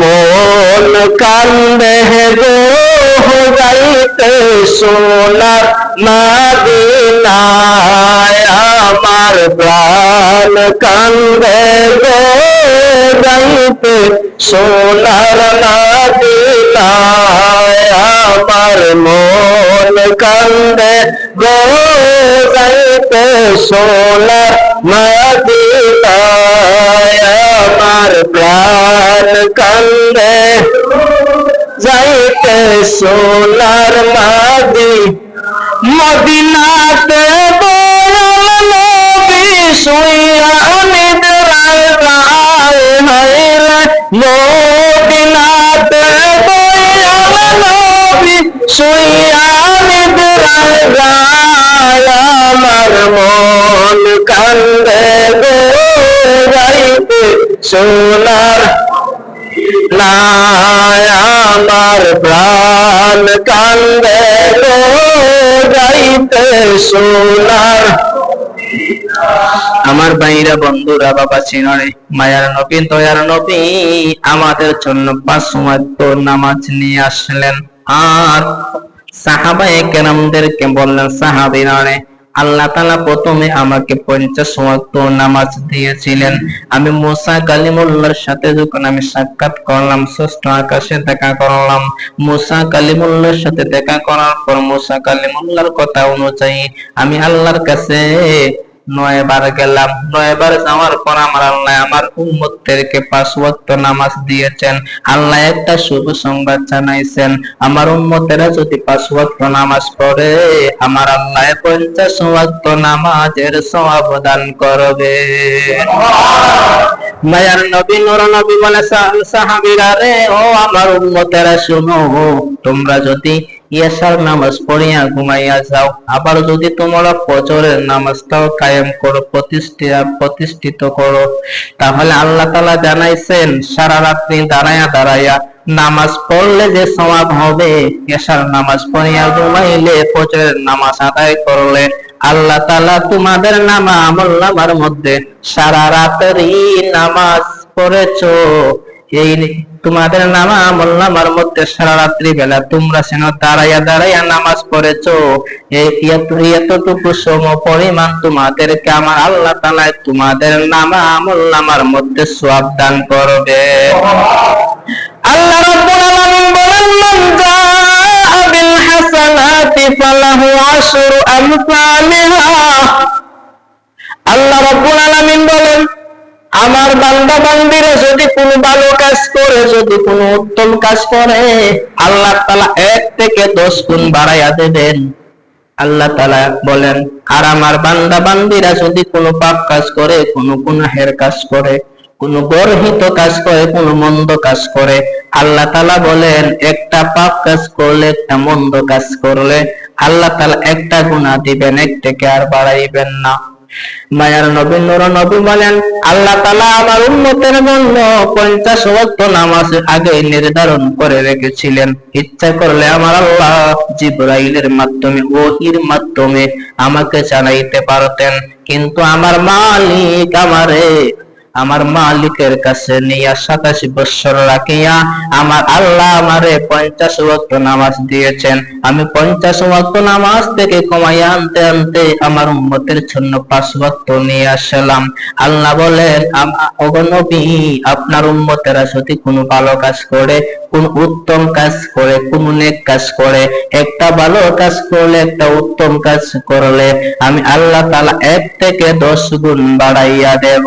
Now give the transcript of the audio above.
মন কান্দে গো যাইতে সোনার মাদিনায় আমার প্রাণ কান্দে গো যাইতে সোনার মাদিনায় আমার মন কান্দে গো যাইতে সোনার মাদিনায় আমার প্রাণ কান্দে যাইতে সোনার মাদি মদিনাতে মদিনাতে আমার মন কান্দে যাইতে সোনার নাই আমার প্রাণ কান্দে যাইতে সোনার। আমার ভাইরা, বন্ধুরা, বাবা চিনরে, মায়ার নবী, দয়ার নবী, আমাদের জন্য পাঁচ তো নামাজ নিয়ে আসলেন। আর সাহাবায়ে কেরামদেরকে বললেন সাহাবিরারে আল্লাহ তালা প্রথমে আমাকে পঞ্চাশ ওয়াক্ত নামাজ দিয়েছিলেন। আমি মুসা কালিমুল্লার সাথে যখন আমি সাক্ষাৎ করলাম ষষ্ঠ আকাশে দেখা করলাম, মুসা কালিমুল্লার সাথে দেখা করার পর মুসা কালিমুল্লার কথা অনুযায়ী আমি আল্লাহর কাছে নয় বার গেলাম নয় বার যাওয়ার পর আমার আল্লাহ আমার উম্মতদেরকে পাঁচ ওয়াক্ত নামাজ দিয়েছেন। আল্লাহ একটা শুভ সংবাদ জানাইছেন আমার উম্মতেরা যদি পাঁচ ওয়াক্ত নামাজ পড়ে আমার আল্লাহ পঞ্চাশ ওয়াক্ত নামাজের সওয়াব দান করবে। মায়ার নবী নর নবী বলে সাহাবীরা রে ও আমার উম্মতেরা শুনো তোমরা যদি ইয়াসার নামাজ পড়িয়া ঘুমাইয়া যাও। আবার যদি তোমরা ফজরের নামাজটাও কায়েম করো প্রতিষ্ঠিত প্রতিষ্ঠিত করো, তাহলে আল্লাহ তাআলা জানাইছেন, সারা রাত্রি দাঁড়ায়া দাঁড়ায়া নামাজ পড়লে যে সওয়াব হবে এশার নামাজ পড়িয়া ঘুমাইলে ফজরের নামাজ আদায় করলে আল্লাহ তাআলা তোমাদের নামা আমল নামার মধ্যে সারা রাতেরই নামাজ পড়েছো। এই তোমাদের নামা আমল নামার মধ্যে সারা রাত্রি বেলা। তোমরা সেন দাঁড়াইয়া দাঁড়াইয়া নামাজ পড়েছো। এতটুকু সম পরিমাণ তোমাদেরকে আমার আল্লাহ তালায় তোমাদের নামা আমল নামার মধ্যে সওয়াব দান করবে। আল্লাহ বলেন হাসানাতি ফালাহু আশরু আমসালিহা আল্লাহ রাব্বুল আলামিন বলেন আমার বান্দা বান্দিরা যদি কোনো ভালো কাজ করে, যদি কোনো উত্তম কাজ করে, আল্লাহ তাআলা এক থেকে দশ গুণ বাড়াইয়া দেবেন। আল্লাহ তাআলা বলেন, আর আমার বান্দা বান্দিরা যদি কোনো পাপ কাজ করে, কোনো গুনাহের কাজ করে, কোন গর্হিত কাজ করে, কোন মন্দ কাজ করে, আল্লাহ তাআলা বলেন, একটা পাপ কাজ করলে, একটা মন্দ কাজ করলে, আল্লাহ তাআলা একটা গুণা দিবেন, এক থেকে আর বাড়াইবেন না। মায়ার নবী নূর নবী বলেন, আল্লাহ তাআলা আমার উম্মতের জন্য পঞ্চাশ ওয়াক্ত নামাজ আগে নির্ধারণ করে রেখেছিলেন। ইচ্ছা করলে আমার আল্লাহ জিব্রাইলের মাধ্যমে, ওহির মাধ্যমে আমাকে জানাইতে পারতেন। কিন্তু আমার মালিক আমারে আমার মালিকের কাছে নিয়া সাতাশি বৎসর রাখিয়া আমার আল্লাহ আমারে পঞ্চাশ ওয়াক্ত নামাজ দিয়েছেন। আমি পঞ্চাশ ওয়াক্ত নামাজ থেকে কমাইয়া আনতে আনতে আমার উম্মতের জন্য পাঁচ ওয়াক্ত নিয়ে আসলাম। আল্লাহ বলেন নবী, আপনার উম্মতেরা যদি কোনো ভালো কাজ করে, কোন উত্তম কাজ করে, কোন নেক কাজ করে, একটা ভালো কাজ করলে একটা উত্তম কাজ করলে আমি আল্লাহ তালা এক থেকে দশ গুণ বাড়াইয়া দেব।